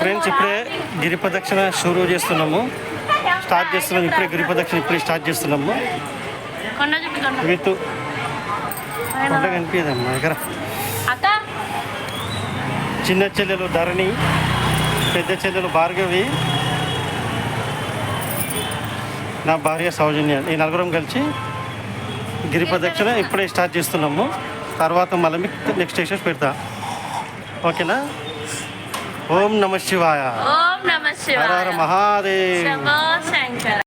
Friends ఇప్పుడే గిరి ప్రదక్షిణ చేస్తున్నాము. స్టార్ట్ చేస్తున్నాము ఇప్పుడే గిరి ప్రదక్షిణ ఇప్పుడే స్టార్ట్ చేస్తున్నాము. విత్ కొండ కనిపించదమ్మా దగ్గర చిన్న చెల్లెలు ధరణి పెద్ద చెల్లెలు భార్గవి నా భార్య సౌజన్య. ఈ నలుగురం కలిసి గిరి ప్రదక్షిణ ఇప్పుడే స్టార్ట్ చేస్తున్నాము. తర్వాత మళ్ళీ నెక్స్ట్ స్టేషన్ పెడతా. ఓకేనా? ఓం నమ శివాయ. ఓం నమ హర శివాయ. హర మహాదేవ్. శంకర.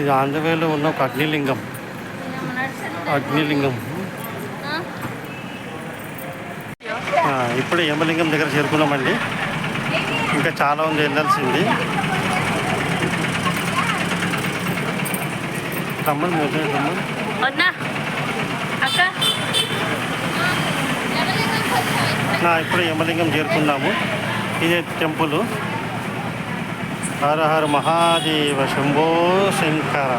ఇది ఆంధ్రవేలో ఉన్న ఒక అగ్నిలింగం. అగ్నిలింగం. ఇప్పుడే యమలింగం దగ్గర చేరుకున్నామండి ఇంకా చాలా ఉంది వెళ్ళాల్సింది. రమ్మని మొదలు రమ్మని వద్దా అక్క నా ఇప్పుడే యమలింగం చేరుకున్నాము. ఇదే టెంపుల్. హర హర మహాదేవ శంభో శంకర.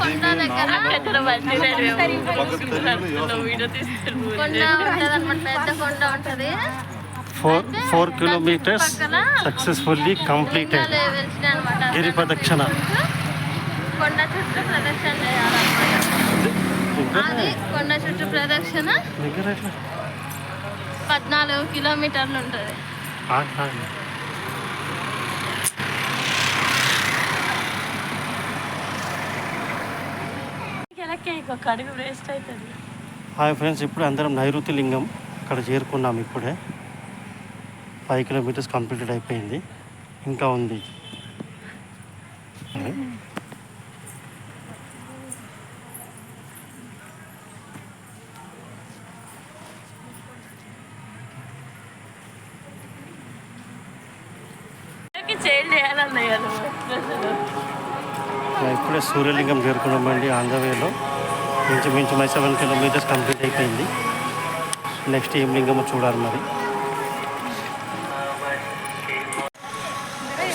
కొండ పెద్ద కొండ ఉంటది four four kilometres successfully completed. గిరి ప్రదక్షిణ కొండ చుట్టూ ప్రదక్షిణ చేయాలన్నమాట అది కొండ చుట్టూ ప్రదక్షిణ? పద్నాలుగు కిలోమీటర్లు ఉంటది. అడుగు వేస్ట్ అవుతుంది. హాయ్ ఫ్రెండ్స్ ఇప్పుడు అందరం నైరుతి లింగం అక్కడ చేరుకున్నాం ఇప్పుడే. ఫైవ్ కిలోమీటర్స్ కంప్లీటెడ్ అయిపోయింది. ఇంకా ఉంది. చేంజ్ చేయాలన్నయ్య ఇప్పుడే సూర్యలింగం చేరుకున్నామండి ఆంధ్రవేలో. ఇంచుమించు మై సెవెన్ కిలోమీటర్స్ కంప్లీట్ అయిపోయింది. నెక్స్ట్ ఏం లింగమో చూడాలి మరి.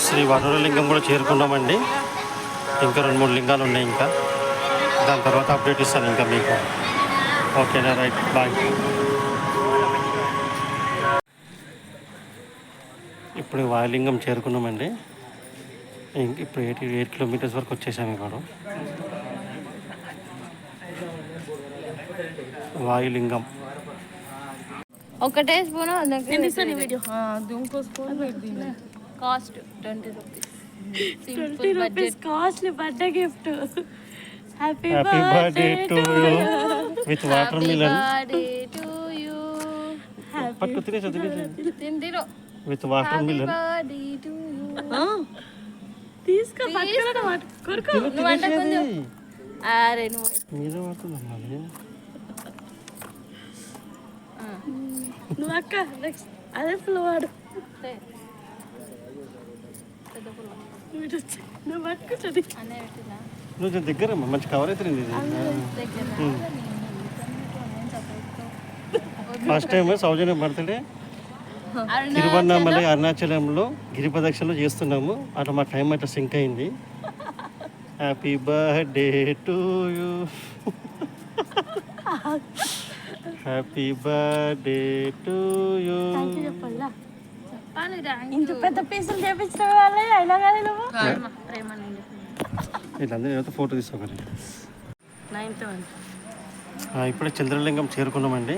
శ్రీ వరుణలింగం కూడా చేరుకున్నామండి. ఇంకా రెండు మూడు లింగాలు ఉన్నాయి ఇంకా. దాని తర్వాత అప్డేట్ ఇస్తాను ఇంకా మీకు. ఓకేనా రైట్ బాయ్. ఇప్పుడు వాయులింగం చేరుకున్నామండి. ఇంక ఇప్పుడు ఎయిట్ ఎయిట్ కిలోమీటర్స్ వరకు వచ్చేసాము ఇప్పుడు వాయులింగం. ఒకటే spoon cost twenty rupees. Twenty rupees costly birthday gift. Happy happy birthday to you with watermelon to you పట్టు తినేసి తినేసి. తిందిరో విత్ వాటర్ మిలన్. తీసుకో అరే నువ్వు. మీరే వాడుతుందమ్మా అది. నువ్వు అక్క నెక్స్ట్ అదే ఫుల్ వాడు. నువ్వు దగ్గర మంచి కవర్ అవుతుంది ఇది first time Soujanya birthday Tiruvannamalai అరుణాచలంలో గిరి ప్రదక్షిణలో చేస్తున్నాము. అట్లా మా టైం అట్లా సింక్ అయింది. Happy birthday to you happy birthday to you ఇంత పెద్ద పీసులు చేపించిన వాళ్ళే అయినా కానీ నువ్వు? వీళ్ళందరూ ఏదో ఫోటో తీసుకోవాలి ఇప్పుడే చంద్రలింగం చేరుకున్నామండి.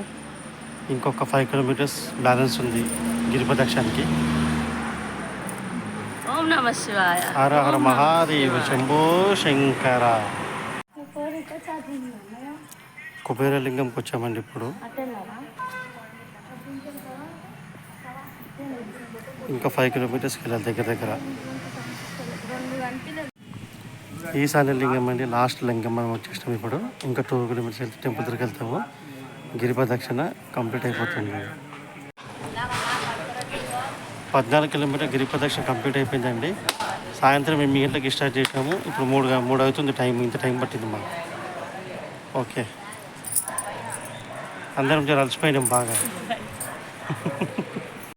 ఇంకొక ఫైవ్ కిలోమీటర్స్ బ్యాలెన్స్ ఉంది గిరి ప్రదక్షిణకి ఓం నమ శివాయ. హర హర మహాదేవ శంభో శంకర. కుబేరలింగంకి వచ్చామండి ఇప్పుడు. ఇంకా ఫైవ్ కిలోమీటర్స్కి వెళ్ళాలి దగ్గర దగ్గర. ఈశాన్య లింగం అండి లాస్ట్ లింగం మనం వచ్చేసినాం ఇప్పుడు. ఇంకా టూ కిలోమీటర్స్ వెళ్తే టెంపుల్ దగ్గరికి వెళ్తాము. గిరిపదక్షిణ కంప్లీట్ అయిపోతుంది. పద్నాలుగు కిలోమీటర్ గిరిప్రదక్షిణ కంప్లీట్ అయిపోయిందండి. సాయంత్రం ఎనిమిది గంటలకి స్టార్ట్ చేసాము ఇప్పుడు మూడు మూడు అవుతుంది టైం ఇంత టైం పట్టింది మాకు. ఓకే. అందరం జర అలసిపోయినాం బాగా.